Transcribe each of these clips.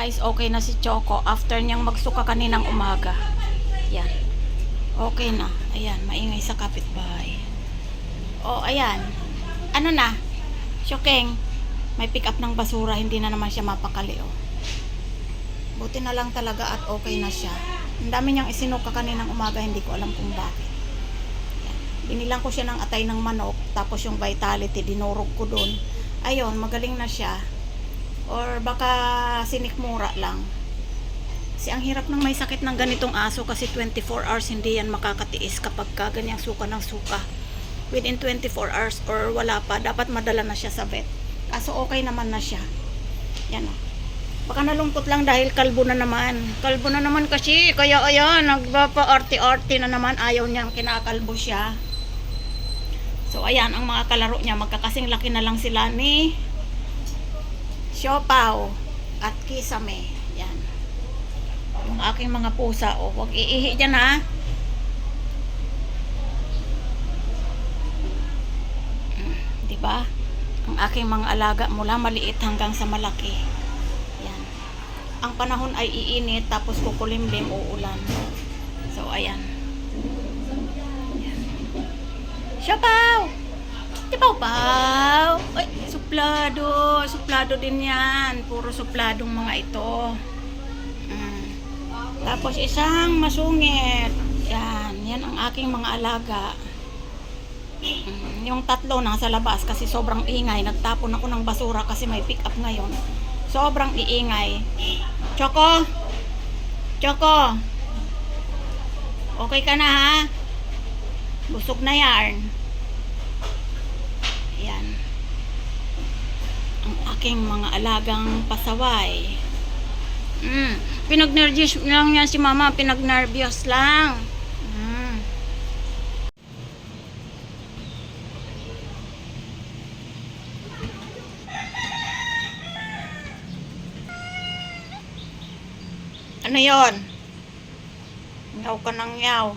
Guys, okay na si Choco after niyang magsuka kaninang umaga. Yan. Okay na. Ayan, maingay sa kapitbahay. Oh, ayan. Ano na? Shokeng. May pick up ng basura, hindi na naman siya mapakali, oh. Buti na lang talaga at okay na siya. Ang dami niyang isinuka kaninang umaga, hindi ko alam kung bakit. Yan. Binilang ko siya ng atay ng manok, tapos yung vitality, dinurog ko dun. Ayun, magaling na siya. Or baka sinikmura lang. Kasi ang hirap ng may sakit ng ganitong aso kasi 24 hours hindi yan makakatiis kapag ka ganyang suka ng suka. Within 24 hours or wala pa, dapat madala na siya sa vet. Kaso okay naman na siya. Yan o. Baka nalungkot lang dahil kalbo na naman. Kalbo na naman kasi. Kaya ayan, nagpapa-arty-arty na naman. Ayaw niyang kinakalbo siya. So ayan, ang mga kalaro niya, magkakasing laki na lang sila ni Siopaw at Kisame. Yan. Yung aking mga pusa, oh, huwag iihi dyan ha. Mm, Di ba? Ang aking mga alaga mula maliit hanggang sa malaki. Yan. Ang panahon ay iinit tapos kukulimlim uulan. So ayan. Yan. Siopaw! Tipaw paw! Suplado. Suplado din yan. Puro supladong mga ito. Mm. Tapos isang masungit. Yan. Yan ang aking mga alaga. Mm, Yung tatlo nasa labas kasi sobrang ingay. Nagtapon ako ng basura kasi may pick up ngayon. Sobrang iingay. Choco! Choco! Okay ka na ha? Busog na yarn. Yan. Ang aking mga alagang pasaway. Mm. Pinag-nervous lang yan si mama. Pinag-nervous lang. Mm. Ano yon? Yaw ka ng yaw.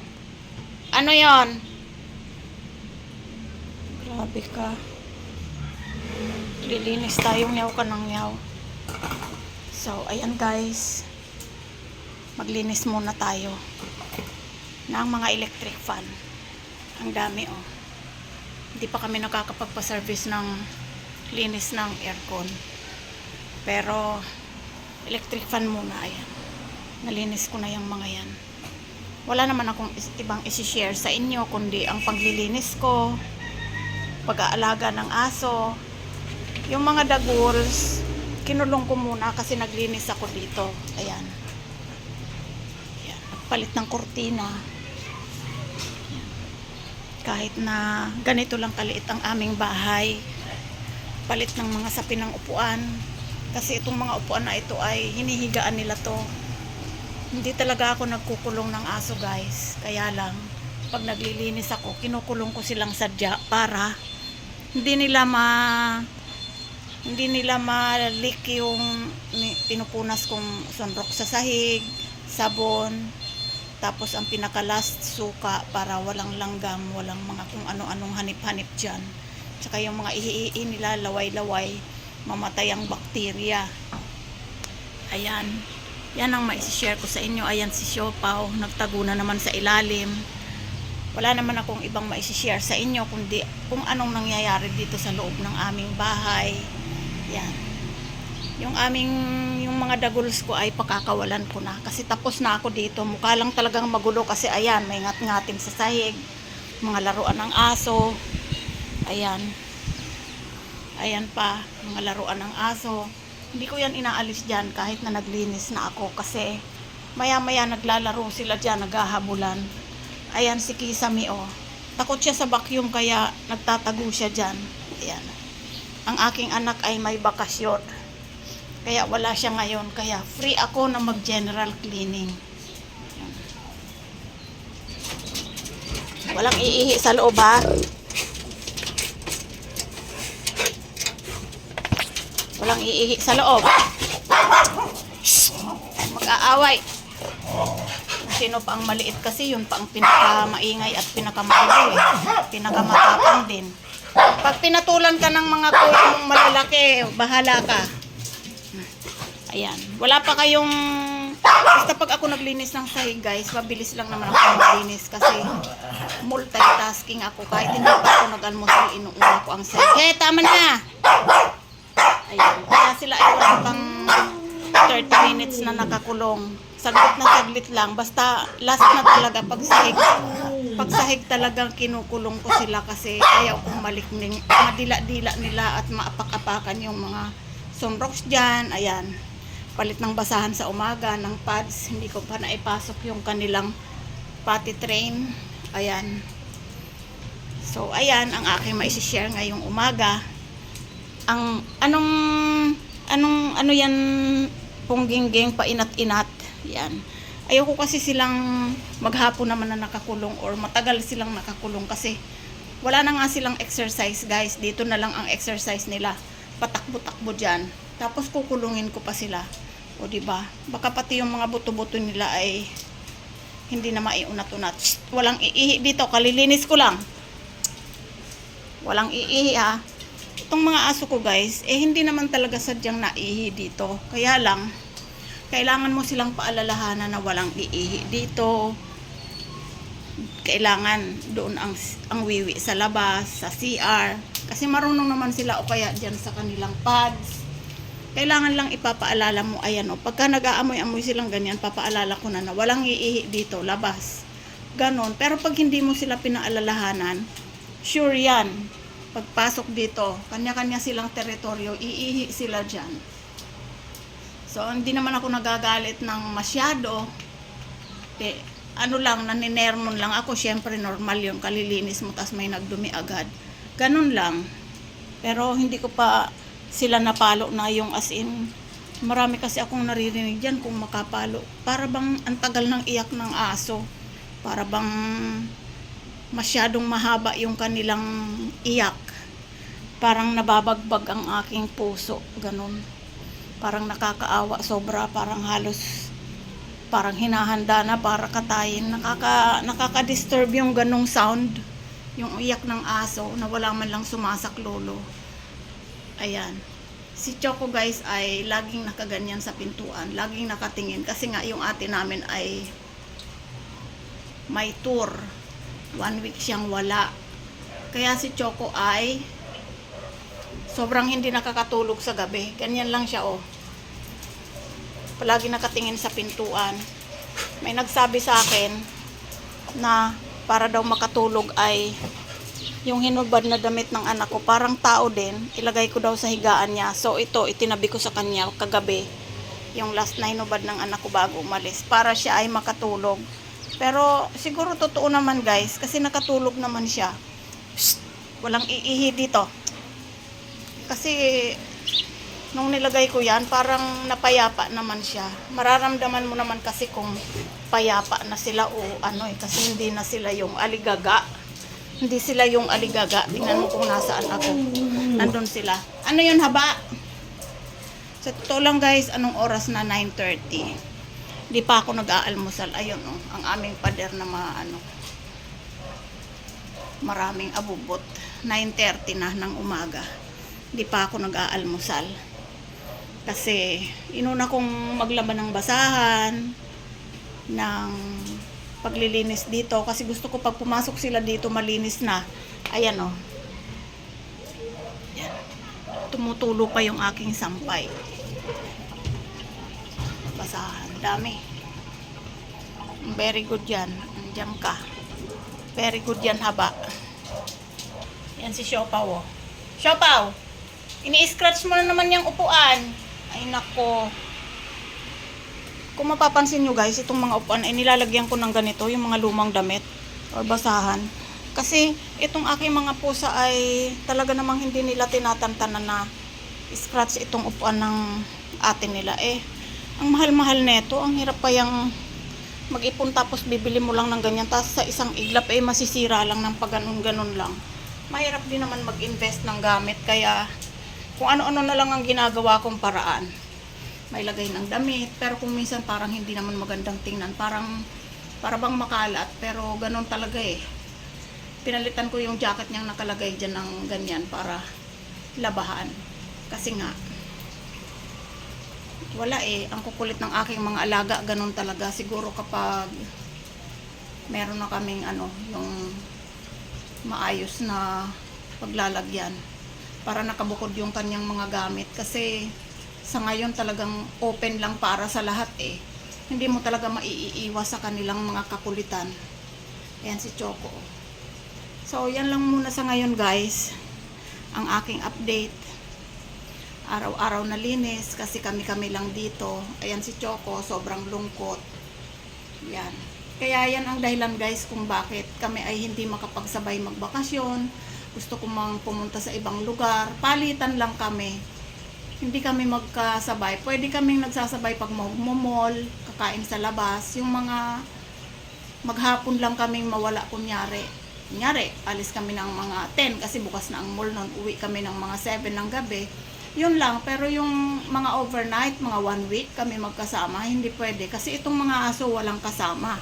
Ano yon? Grabe ka. Lilinis tayong yaw ka ng yaw. So, ayan guys. Maglinis muna tayo ng mga electric fan. Ang dami oh. Hindi pa kami nakakapagpa-service ng linis ng aircon. Pero, electric fan muna. Ayan. Nalinis ko na yung mga yan. Wala naman akong ibang isi-share sa inyo kundi ang paglilinis ko, pag-aalaga ng aso, yung mga daguls, kinulong ko muna kasi naglinis ako dito. Ayan. Ayan. Palit ng kurtina. Ayan. Kahit na ganito lang kaliit ang aming bahay. Palit ng mga sapi ng upuan. Kasi itong mga upuan na ito ay hinihigaan nila to. Hindi talaga ako nagkukulong ng aso guys. Kaya lang, pag naglilinis ako, kinukulong ko silang sadya para hindi nila ma hindi nila ma-leak yung pinupunas kong sunrock sa sahig, sabon, tapos ang pinaka last suka para walang langgam, walang mga kung ano-anong hanip-hanip dyan. Tsaka yung mga ihi nila, laway-laway, mamatay ang bakterya. Ayan. Yan ang maisishare ko sa inyo. Ayan si Siopaw, nagtago na naman sa ilalim. Wala naman akong ibang maisishare sa inyo kundi kung anong nangyayari dito sa loob ng aming bahay. Yan. Yung aming, yung mga daguls ko ay pakakawalan ko na. Kasi tapos na ako dito. Mukha lang talagang magulo kasi ayan, may ngat-ngating sa sahig. Mga laruan ng aso. Ayan. Ayan pa, mga laruan ng aso. Hindi ko yan inaalis dyan kahit na naglinis na ako kasi maya-maya naglalaro sila dyan, naghahabulan. Ayan si Kisame oh. Takot siya sa vacuum kaya nagtatago siya dyan. Ayan. Ang aking anak ay may bakasyon. Kaya wala siya ngayon. Kaya free ako na mag-general cleaning. Walang iihi sa loob ha. Walang iihi sa loob. Mag-aaway. Sino pa ang maliit kasi yun pa ang pinakamaingay at pinakamagulo eh. Pinakamatapang din. Pag pinatulan ka ng mga kulong malalaki, bahala ka. Ayan. Wala pa kayong... Basta pag ako naglinis ng sahig, guys, mabilis lang naman ako maglinis kasi multitasking ako. Kahit hindi pa ako nag-almusal, inuuna ko ang sahig. Eh, tama na! Ayan. Kaya sila ay wala pang 30 minutes na nakakulong. Saglit na saglit lang. Basta last na talaga pag sahig. Pag sahig talagang kinukulong ko sila kasi ayaw kong malikning. Madila-dila nila at maapak-apakan yung mga sunrocks dyan. Ayan. Palit ng basahan sa umaga ng pads. Hindi ko pa naipasok yung kanilang potty train. Ayan. So, ayan ang aking maisishare ngayong umaga ang anong anong ano yan punggingging painat-inat yan ayoko kasi silang maghapon naman na nakakulong or matagal silang nakakulong kasi wala na nga silang exercise guys. Dito na lang ang exercise nila. Patakbo-takbo dyan. Tapos kukulungin ko pa sila. O di ba baka pati yung mga buto-buto nila ay hindi na maiunat-unat. Walang iihi. Dito kalilinis ko lang. Walang iihi ha? Itong mga aso ko guys, eh hindi naman talaga sadyang naihi dito. Kaya lang, kailangan mo silang paalalahanan na walang iihi dito. Kailangan doon ang, ang wiwi sa labas, sa CR. Kasi marunong naman sila o kaya dyan sa kanilang pads. Kailangan lang ipapaalala mo, ayan o, pagka nag-aamoy-amoy silang ganyan, papaalala ko na na walang iihi dito, labas. Ganon. Pero pag hindi mo sila pinaalalahanan, sure yan, pagpasok dito, kanya-kanya silang teritoryo, iihi sila dyan. So, hindi naman ako nagagalit ng masyado. Eh, ano lang, naninermon lang ako. Siyempre, normal yung kalilinis mo, tas may nagdumi agad. Ganun lang. Pero, hindi ko pa sila napalo na yung as in, marami kasi akong naririnig dyan kung makapalo. Para bang ang tagal ng iyak ng aso. Para bang masyadong mahaba yung kanilang iyak. Parang nababagbag ang aking puso. Ganun. Parang nakakaawa sobra. Parang halos parang hinahanda na para katayin. Nakaka, nakaka-disturb yung ganong sound. Yung iyak ng aso na wala man lang sumasaklolo. Ayan. Si Choco guys ay laging nakaganyan sa pintuan. Laging nakatingin. Kasi nga yung ate namin ay may tour. One week siyang wala. Kaya si Choco ay sobrang hindi nakakatulog sa gabi. Ganyan lang siya oh. Palagi nakatingin sa pintuan. May nagsabi sa akin na para daw makatulog ay yung hinubad na damit ng anak ko, parang tao din, ilagay ko daw sa higaan niya. So ito, itinabi ko sa kanya kagabi, yung last na hinubad ng anak ko bago umalis, para siya ay makatulog. Pero siguro totoo naman guys, kasi nakatulog naman siya. Psst, walang iihi dito. Kasi nung nilagay ko yan, parang napayapa naman siya. Mararamdaman mo naman kasi kung payapa na sila o ano eh, kasi hindi na sila yung aligaga. Hindi sila yung aligaga. Tingnan mo kung nasaan ako. Nandun sila. Ano yun haba? Sa totoo lang guys, anong oras na 9.30? Di pa ako nag-aalmusal. Ayun oh, ang aming pader na mga ano. Maraming abubot. 9.30 na ng umaga. Di pa ako nag-aalmusal. Kasi inuna kong maglaban ng basahan ng paglilinis dito kasi gusto ko pag pumasok sila dito malinis na. Ayan oh. Yan. Tumutulo pa yung aking sampay. Basahan. Dami. Very good yan. Andiyan ka. Very good yan haba. Yan si Siopaw oh. Siopaw! Ini-scratch mo na naman yung upuan. Ay nako. Kung mapapansin nyo guys, itong mga upuan ay nilalagyan ko ng ganito, yung mga lumang damit or basahan. Kasi itong aking mga pusa ay talaga namang hindi nila tinatantanan na scratch itong upuan ng ate nila. Eh, ang mahal-mahal neto, ang hirap pa yung mag-ipon tapos bibili mo lang ng ganyan. Tapos sa isang iglap eh masisira lang ng paganon-ganon lang. Mahirap din naman mag-invest ng gamit kaya kung ano-ano na lang ang ginagawa kong paraan may lagay ng damit, pero kung minsan parang hindi naman magandang tingnan, parang para bang makalat, pero ganun talaga eh. Pinalitan ko yung jacket niyang nakalagay dyan ng ganyan para labahan. Kasi nga, wala eh. Ang kukulit ng aking mga alaga, ganun talaga. Siguro kapag meron na kaming ano, yung maayos na paglalagyan para nakabukod yung kanyang mga gamit. Kasi sa ngayon talagang open lang para sa lahat eh. Hindi mo talaga maiiwas sa kanilang mga kakulitan. Ayan si Choco. So yan lang muna sa ngayon guys. Ang aking update. Araw-araw na linis kasi kami-kami lang dito. Ayan si Choco sobrang lungkot. Yan. Kaya yan ang dahilan guys kung bakit kami ay hindi makapagsabay magbakasyon. Gusto ko mang pumunta sa ibang lugar. Palitan lang kami. Hindi kami magkasabay. Pwede kaming nagsasabay pag magmomol, kakain sa labas. Yung mga maghapon lang kaming mawala kunyari. Kunyari, alis kami ng mga 10 kasi bukas na ang mall noon. Uwi kami ng mga 7 ng gabi. Yun lang. Pero yung mga overnight, mga one week kami magkasama, hindi pwede. Kasi itong mga aso walang kasama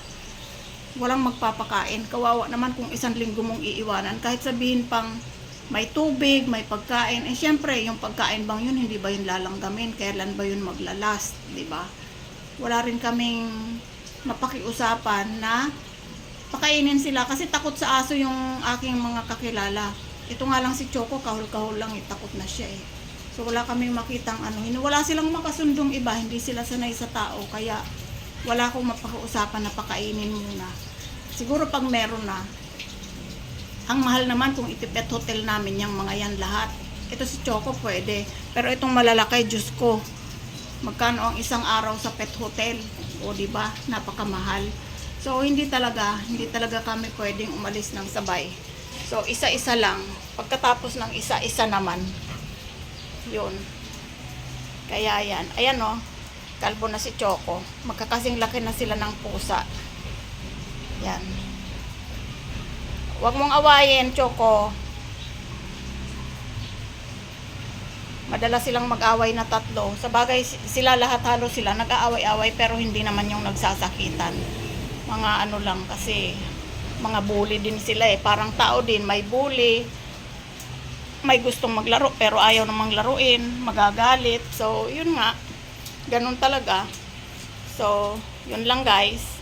walang magpapakain. Kawawa naman kung isang linggo mong iiwanan. Kahit sabihin pang may tubig, may pagkain. Eh, syempre, yung pagkain bang yun, hindi ba yun lalanggamin? Kailan ba yun maglalast? ba? Wala rin kaming napakiusapan na pakainin sila kasi takot sa aso yung aking mga kakilala. Ito nga lang si Choco, kahul-kahul lang, eh, takot na siya eh. So wala kaming makitang ano, wala silang makasundong iba, hindi sila sanay sa tao, kaya wala akong mapakiusapan na pakainin muna. Siguro pag meron na, ang mahal naman kung itipet hotel namin yung mga yan lahat. Ito si Choco pwede, pero itong malalaki, Diyos ko, magkano ang isang araw sa pet hotel? O di ba Napakamahal. So hindi talaga, hindi talaga kami pwedeng umalis ng sabay. So isa-isa lang. Pagkatapos ng isa-isa naman, yun. Kaya yan. Ayan o. Kalbo na si Choco. Magkakasing laki na sila ng pusa. Yan. Huwag mong awayin, Choco. Madala silang mag-away na tatlo. Sa bagay, sila lahat halos sila nag-aaway-away pero hindi naman yung nagsasakitan. Mga ano lang kasi mga bully din sila eh. Parang tao din, may bully, may gustong maglaro pero ayaw namang laruin, magagalit. So, yun nga. Ganun talaga. So, yun lang guys.